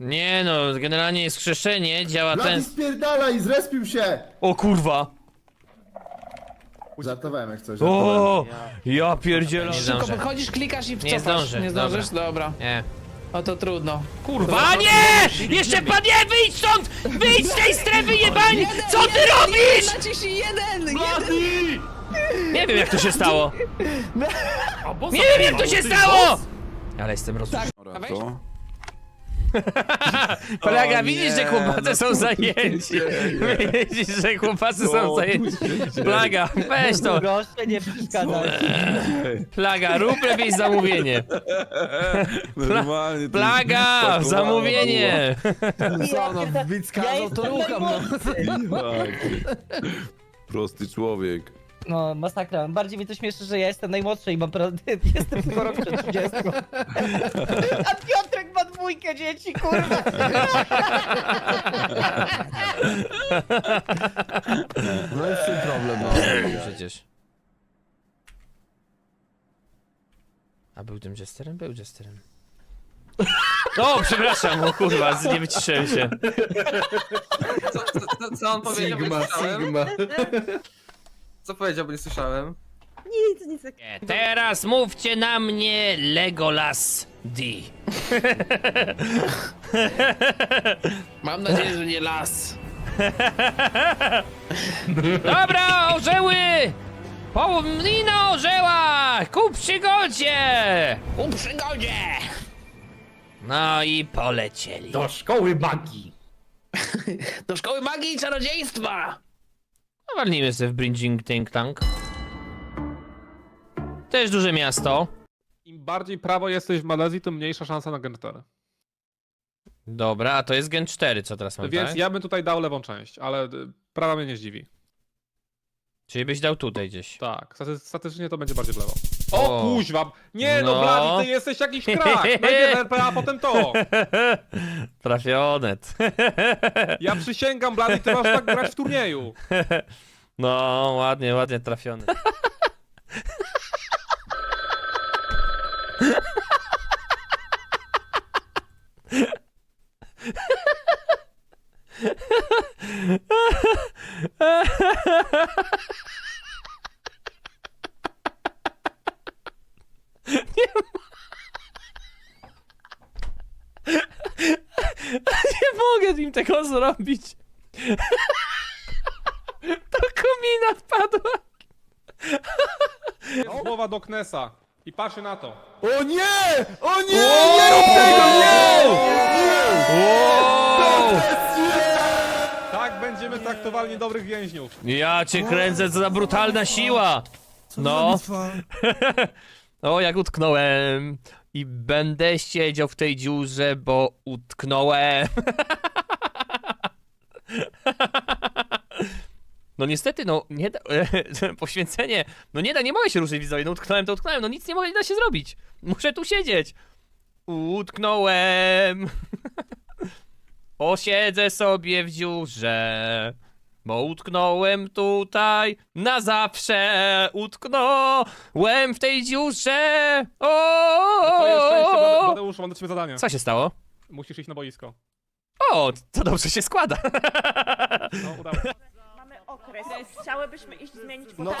Nie no, generalnie jest skrzeszenie, działa Blady ten... spierdalaj, zrespił się! O kurwa! Żartowałem jak coś, żartowałem. O! Ja pierdzielę. Nie Szybko zdążę. podchodzisz, klikasz i Nie wcofasz. zdążę, Nie dobra. zdążysz? Dobra. Nie. O to trudno. Kurwa, nie! Jeszcze pan nie, wyjdź stąd! Wyjdź z tej strefy jebani! Co ty robisz? Naciśnij jeden! Jeden! Nie wiem jak to się stało. Nie wiem jak to się stało! Ale jestem rozruszony. A weź? To? Plaga, O widzisz, że chłopacy no są zajęci. Widzisz, że chłopacy są zajęci. Plaga, weź to. Proszę nie przeszkadzać. Plaga, rób lepiej zamówienie. Normalnie. to Plaga, zamówienie. Co no, widz kazał, to rucham, no. Tak. Prosty człowiek. No, masakra. Bardziej mi to śmieszy, że ja jestem najmłodszy i mam pra... jestem tylko rok przed 30. A Piotrek ma dwójkę dzieci, kurwa. No jest ten problem, no. Przecież. A był tym jesterem? Był jesterem. O, przepraszam, o kurwa, nie wyciszyłem się. Co, co, co on powiedział, nie słyszałem? Co powiedział, bo nie słyszałem? Nic, nic takiego. Nie, Teraz mówcie na mnie Legolas D. Mam nadzieję, że nie las. Dobra, orzeły! Połownina orzeła! Ku przygodzie! U przygodzie! No i polecieli. Do szkoły magii. Do szkoły magii i czarodziejstwa! No, Walnijmy sobie w Bridging Think Tank. Też duże miasto. Im bardziej prawo jesteś w Malezji, tym mniejsza szansa na Gen 4. Dobra, a to jest Gen 4, co teraz mam, Więc tak? ja bym tutaj dał lewą część, ale y, prawa mnie nie zdziwi. Czyli byś dał tutaj gdzieś. Tak, staty- statystycznie to będzie bardziej w lewo. O, O. kuźwa! Nie no, No. Blady, ty jesteś jakiś krak! Najpierw RPA, a potem to! Trafionet. Ja przysięgam, Blady, ty masz tak grać w turnieju! No, ładnie, ładnie trafiony. Mogę im tego zrobić. Do komina wpadła. Jest głowa do Knesa. I patrzy na to. O nie! O nie! Nie rób tego, nie! Tak będziemy traktowali niedobrych więźniów. Ja cię kręcę, co za brutalna siła! No. O, jak utknąłem. I będę siedział w tej dziurze, bo utknąłem. No niestety, no nie da, poświęcenie, no nie da, nie mogę się ruszyć widzowie, no utknąłem, to utknąłem, no nic nie mogę, nie da się zrobić. Muszę tu siedzieć. Utknąłem. Osiedzę sobie w dziurze. Bo utknąłem tutaj na zawsze. Utknąłem w tej dziurze. O! Twoje szczęście, Blade- Bladeuszu, mam do ciebie zadanie. Co się stało? Musisz iść na boisko. O, to dobrze się składa. No, udało się. Mamy okres. Chciałybyśmy iść zmienić No.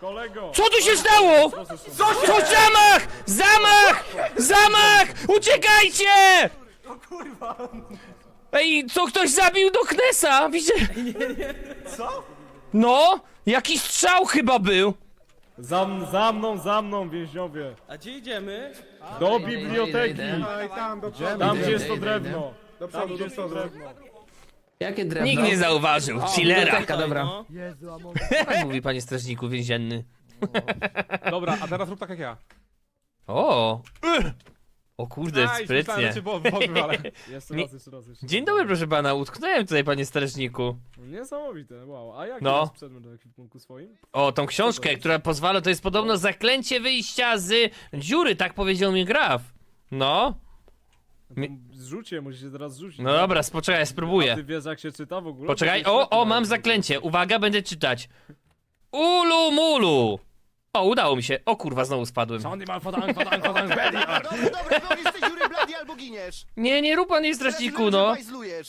Kolego! Co tu się stało? Co się... Co zamach! Zamach! Zamach! Uciekajcie! Ej, co ktoś zabił do Knesa? Widzę. Co? No, jakiś strzał chyba był. Za, za mną, za mną, więźniowie. A gdzie idziemy? Do idę, biblioteki. idę, tam, do Tam, gdzie jest idę, to idę, drewno. Tam, gdzie jest to drewno. Jakie drewno? Nikt nie zauważył. Chillera. biblioteka, dobra. Tak mówi panie strażniku więzienny. Dobra, a teraz rób tak jak ja. O! O kurde, Aj, myślałem, sprytnie. było w ogóle, ale... Jeszcze Nie- raz, jeszcze raz. Jeszcze Dzień raz. dobry, proszę pana. Utknąłem tutaj, panie strażniku. Niesamowite, wow. A jaki No. jest przedmiot do ekwipunku swoim? O, tą książkę, która pozwala, to jest podobno zaklęcie wyjścia z dziury, tak powiedział mi Graf. No, No Mi- to Zrzucie, musisz się teraz zrzucić. no dobra, poczekaj, A spróbuję. ty wiesz jak się czyta w ogóle? Poczekaj, Bo to jest o, o, mam zaklęcie. Uwaga, będę czytać. Ulu mulu. O, udało mi się. O kurwa, znowu spadłem. Sandy mal. Dobra, dobra, Blady albo giniesz. Nie, nie rób pan nic strażniku, no.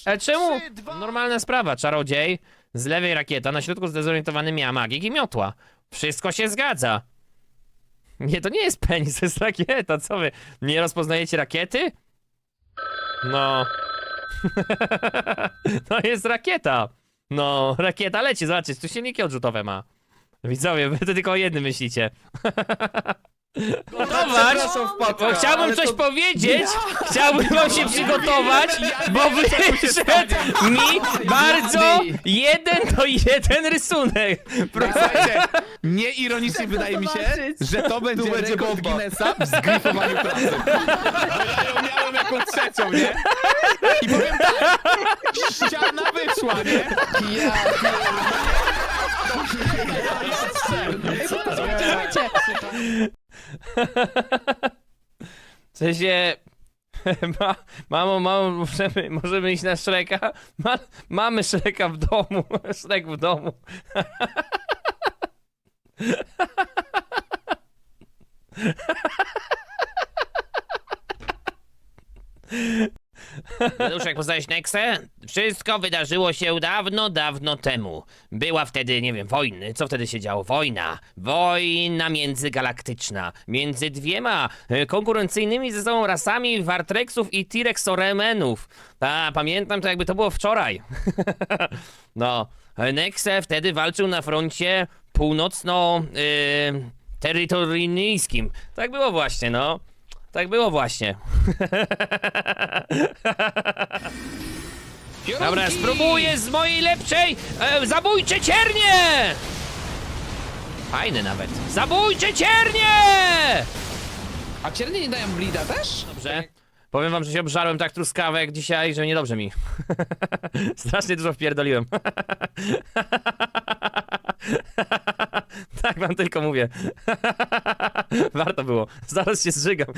Ale czemu? Trzy, dwa... Normalna sprawa. Czarodziej, z lewej rakieta, na środku zdezorientowany miała magik i miotła. Wszystko się zgadza. Nie, to nie jest penis, to jest rakieta, co wy? Nie rozpoznajecie rakiety? No. to jest rakieta. No, rakieta leci, zobaczcie, tu silniki odrzutowe ma. Widzowie, wy to tylko o jednym myślicie. Gotować! Przepraszam, wpadka, Bo chciałbym ale coś to- powiedzieć, chciałbym wam się przygotować, bo wyszedł mi bardzo jeden do jeden rysunek. Słuchajcie, nieironicznie wydaje mi się, że to będzie, będzie rekord bomba. Guinnessa w zgrifowaniu pracy. Ja ją miałem jako trzecią, nie? I powiem tak, ściana wyszła, nie? Ja W sensie... Ma, mamo, mamo, możemy, możemy iść na Shreka? Ma, mamy Shreka w domu, Shrek w domu. Już jak poznałeś Nexę? Wszystko wydarzyło się dawno, dawno temu. Była wtedy, nie wiem, wojny. Co wtedy się działo? Wojna. Wojna międzygalaktyczna. Między dwiema e, konkurencyjnymi ze sobą rasami Wartrexów i T-Rexoremenów. A, pamiętam to jakby to było wczoraj. no, Nexe wtedy walczył na froncie północno... Yy, terytoryjskim. Tak było właśnie, no. Tak było właśnie. Dobra, spróbuję z mojej lepszej e, zabójcze ciernie! Fajny nawet. Zabójcze ciernie! A ciernie nie dają blida też? Dobrze. Powiem wam, że się obżarłem tak truskawek dzisiaj, że niedobrze mi. Strasznie dużo wpierdoliłem. tak wam tylko mówię. Warto było. Zaraz się zżygam.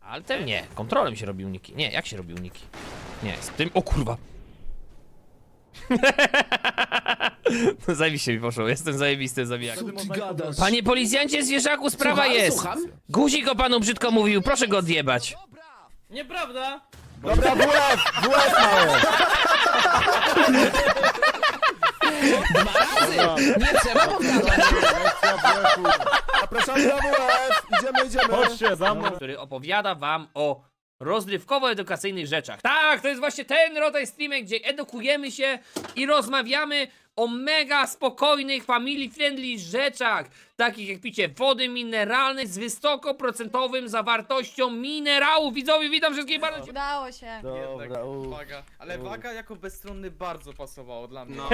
Altem nie. Kontrolem się robi uniki. Nie, jak się robi uniki? Nie, z tym... O kurwa. No zajebiście mi poszło, jestem zajebisty zabijak. Panie policjancie zwierzaku, sprawa Słucham, jest. słucham. Guzik o panu brzydko mówił, proszę go odjebać. Nieprawda! Dobra, WF, WF mało. Nie trzeba powtarzać. Zapraszamy na WF, idziemy, idziemy. Chodźcie za mną. Który opowiada wam o rozrywkowo-edukacyjnych rzeczach. Tak, to jest właśnie ten rodzaj streamek, gdzie edukujemy się i rozmawiamy o mega spokojnych, family friendly rzeczach, takich jak picie wody mineralnej z wysokoprocentowym zawartością minerałów. Widzowie, witam wszystkich bardzo. Udało się. Dobra. Waga. Ale waga jako bezstronny bardzo pasowało dla mnie. No.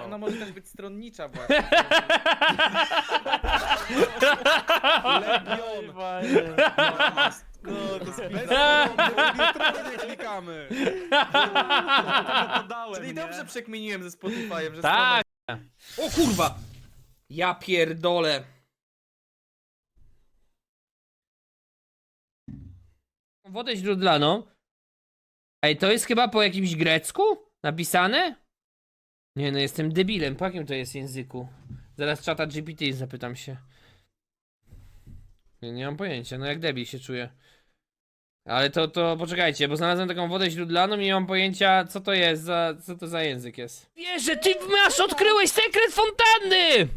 Ona może też być stronnicza właśnie. Legion. No, to jest klikamy. Czyli dobrze przekminiłem ze Spotify'em, że Tak. O kurwa! Ja pierdolę. Wodę źródlaną. Ej, to jest chyba po jakimś grecku napisane? Nie no, jestem debilem. Po jakim to jest języku? Zaraz czata GPT zapytam się. Nie, nie mam pojęcia, no jak debil się czuję. Ale to, to poczekajcie, bo znalazłem taką wodę źródlaną i nie mam pojęcia, co to jest za, co to za język jest. Wiesz, że ty masz, odkryłeś sekret fontanny!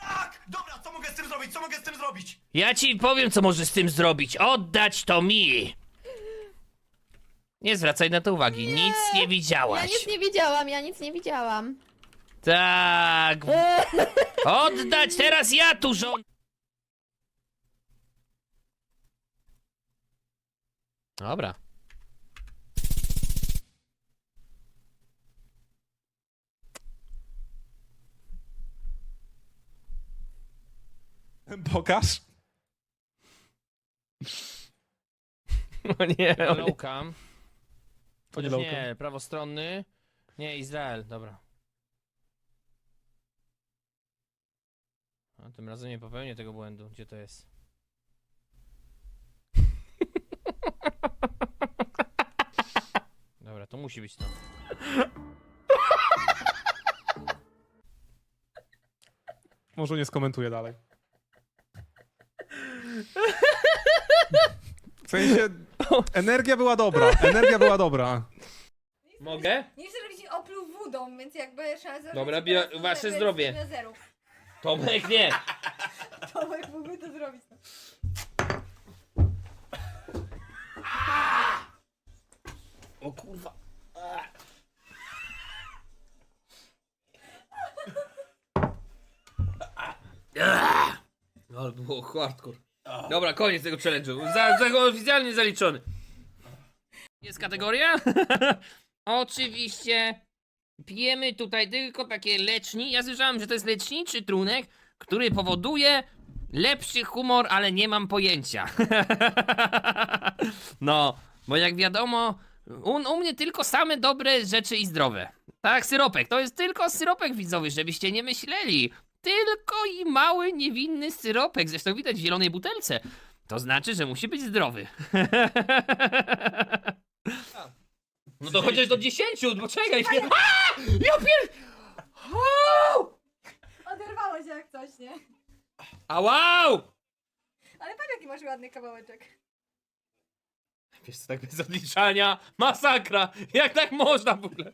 Tak! Dobra, co mogę z tym zrobić? Co mogę z tym zrobić? Ja ci powiem, co możesz z tym zrobić. Oddać to mi! Nie zwracaj na to uwagi, nic nie Ja widziałaś. nic nie widziałam, ja nic nie widziałam. Tak. Oddać teraz ja tu żon. Dobra. Pokaż. O nie, o nie. Chociaż lowcam. nie, prawostronny. Nie, Izrael, dobra. A, tym razem nie popełnię tego błędu. Gdzie to jest? To musi być to. Może nie skomentuję dalej. W sensie, energia była dobra, energia była dobra. Mogę? Nie chcę, żebyś opluł wodą, więc jakby trzeba zrobić... Dobra, bio- wasze zdrowie. Tomek, nie! Tomek mógłby to zrobić. O kurwa. Ale było hardcore. Dobra, koniec tego challenge'u. Za, za, oficjalnie zaliczony. Jest kategoria? Oczywiście. Pijemy tutaj tylko takie leczni. Ja słyszałem, że to jest leczniczy trunek, który powoduje lepszy humor, ale nie mam pojęcia. no, bo jak wiadomo, u, u mnie tylko same dobre rzeczy i zdrowe. Tak, syropek. To jest tylko syropek widzowy, żebyście nie myśleli. Tylko i mały, niewinny syropek. Zresztą widać w zielonej butelce. To znaczy, że musi być zdrowy. No to chociaż do 10, bo czekaj. A! Ja pier... Au! Oderwało się jak coś, nie? A wow! Ale patrz jaki masz ładny kawałeczek. Wiesz co, tak bez odliczania, masakra! Jak tak można w ogóle?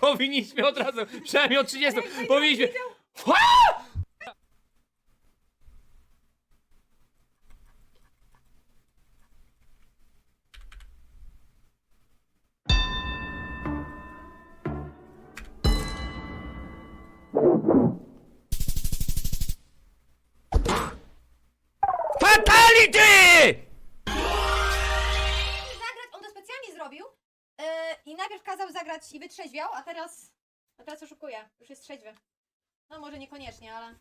Powinniśmy od razu, przynajmniej o 30, powinniśmy... najpierw kazał zagrać i wytrzeźwiał, a teraz, a teraz oszukuje. Już jest trzeźwy. No może niekoniecznie, ale...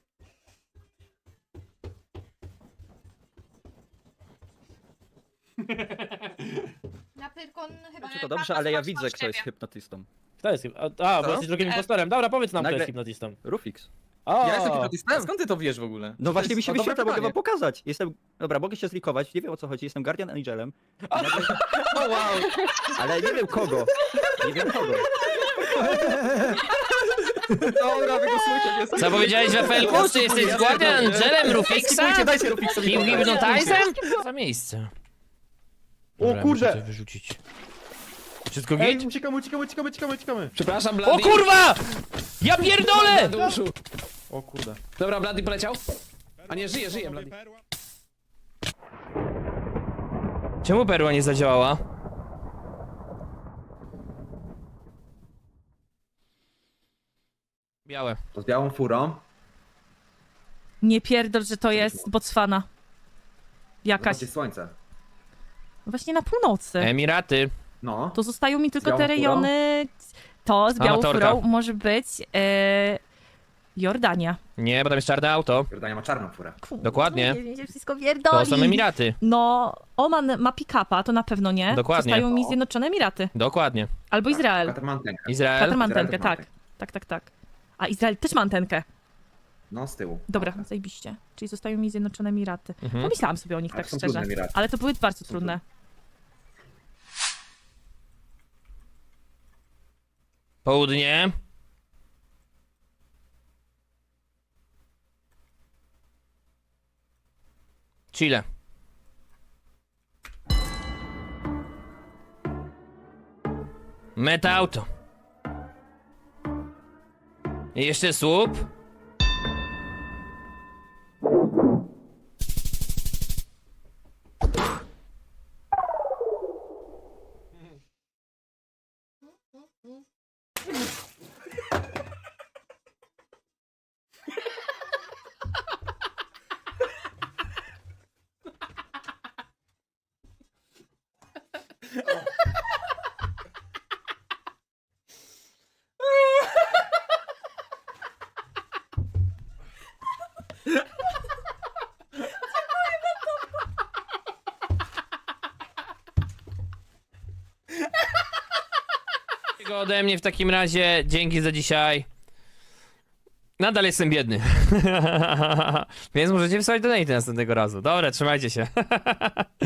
Na Pyrkon chyba... Czy to dobrze, ale ja widzę, kto jest hipnotystą. Kto jest? A, a bo jesteś drugim impostorem. Dobra, powiedz nam, kto Nagle- jest hipnotistą. Rufix. O, Ja jestem hipnotystem? Skąd ty to wiesz w ogóle? No właśnie mi się to wyświetla, mogę wam pokazać. Jestem... Dobra, mogę się zlikować, nie wiem o co chodzi, jestem Guardian Angelem. O wow! Ale nie wiem kogo. Nie wiem kogo. Dobra, wygłosujcie mnie. Co powiedziałeś, Wafelku? Czy jesteś Guardian Angelem Rufixa? Skipujcie, dajcie Rufixowi Kim. Hypnotizem? Co za miejsce? Dobra, kurde. muszę to wyrzucić. Wszystko Ej, git? uciekamy, uciekamy, uciekamy, uciekamy, uciekamy. Przepraszam, O Blady. kurwa! Ja pierdolę! Duszu. O kurde. Dobra, Blady poleciał? A nie, żyje, żyje Blady. Czemu perła nie zadziałała? Białe. To z białą furą. Nie pierdol, że to jest Botswana. Jakaś. słońce. Właśnie na północy. Emiraty. No. To zostają mi tylko białą te furą? rejony. To z białą Amatorka. furą może być e, Jordania. Nie, bo tam jest czarne auto. Jordania ma czarną furę. Kurwa, Dokładnie. Nie wiem, gdzie wszystko To są Emiraty. No, Oman ma pick-upa, to na pewno nie. Dokładnie. Zostają mi Zjednoczone Emiraty. Dokładnie. Albo Izrael. Katar ma antenkę. Izrael. Katar ma Izrael antenkę, też ma tak. Tak, tak, tak. A Izrael też ma antenkę. No, z tyłu. Dobra, zajebiście. Czyli zostają mi Zjednoczone Emiraty. Mhm. Pomyślałam sobie o nich Ale tak są szczerze. trudne Emiraty. Ale to były bardzo trudne. Południe. Chile. Meta auto. Jeszcze słup. Ode mnie w takim razie. Dzięki za dzisiaj. Nadal jestem biedny. Więc możecie wysłać donate następnego razu. Dobra, trzymajcie się.